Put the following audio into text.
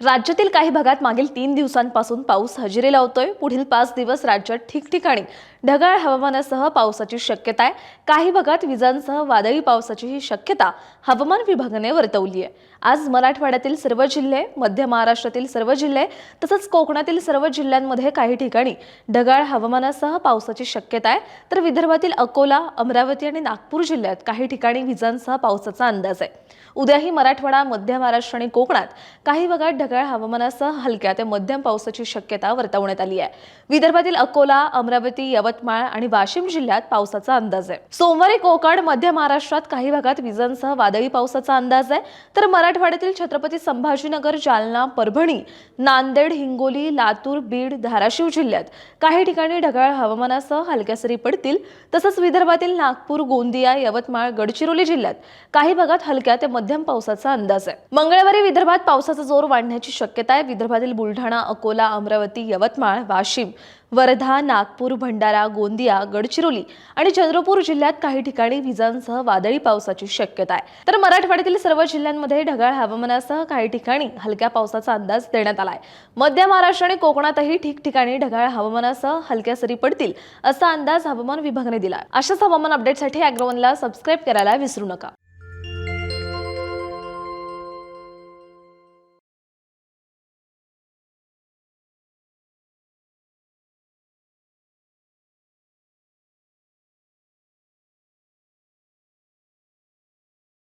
राज्यातील काही भागात मागील तीन दिवसांपासून पाऊस हजेरी लावतोय. पुढील पाच दिवस राज्यात ठिकठिकाणी ढगाळ हवामानासह पावसाची शक्यता आहे. काही भागात विजांसह वादळी पावसाचीही शक्यता हवामान विभागाने वर्तवली आहे आज मराठवाड्यातील सर्व जिल्हे मध्य महाराष्ट्रातील सर्व जिल्हे तसंच कोकणातील सर्व जिल्ह्यांमध्ये काही ठिकाणी ढगाळ हवामानासह पावसाची शक्यता आहे. तर विदर्भातील अकोला अमरावती आणि नागपूर जिल्ह्यात काही ठिकाणी विजांसह पावसाचा अंदाज आहे. उद्याही मराठवाडा मध्य महाराष्ट्र आणि कोकणात काही भागात ढगाळ हवामानासह हलक्या ते मध्यम पावसाची शक्यता वर्तवण्यात आली आहे. विदर्भातील अकोला अमरावती यवतमाळ आणि वाशिम जिल्ह्यात पावसाचा अंदाज आहे. सोमवारी कोकण मध्य महाराष्ट्रात काही भागात विजांसह वादळी पावसाचा अंदाज आहे. तर मराठवाड्यातील छत्रपती संभाजीनगर जालना परभणी नांदेड हिंगोली लातूर बीड धाराशिव जिल्ह्यात काही ठिकाणी ढगाळ हवामानासह हलक्या सरी पडतील. तसंच विदर्भातील नागपूर गोंदिया यवतमाळ गडचिरोली जिल्ह्यात काही भागात हलक्या ते मध्यम पावसाचा अंदाज आहे. मंगळवारी विदर्भात पावसाचा जोर वाढण्याची शक्यता आहे. विदर्भातील बुलढाणा अकोला अमरावती यवतमाळ वाशिम वर्धा नागपूर भंडारा गोंदिया गडचिरोली आणि चंद्रपूर जिल्ह्यात काही ठिकाणी विजांसह वादळी पावसाची शक्यता आहे. तर मराठवाड्यातील सर्व जिल्ह्यांमध्ये ढगाळ हवामानासह काही ठिकाणी हलक्या पावसाचा अंदाज देण्यात आला आहे. मध्य महाराष्ट्र आणि कोकणातही ठिकठिकाणी ढगाळ हवामानासह हलक्या सरी पडतील असा अंदाज हवामान विभागाने दिला अशाच हवामान अपडेटसाठी अॅग्रोवनला सबस्क्राईब करायला विसरू नका.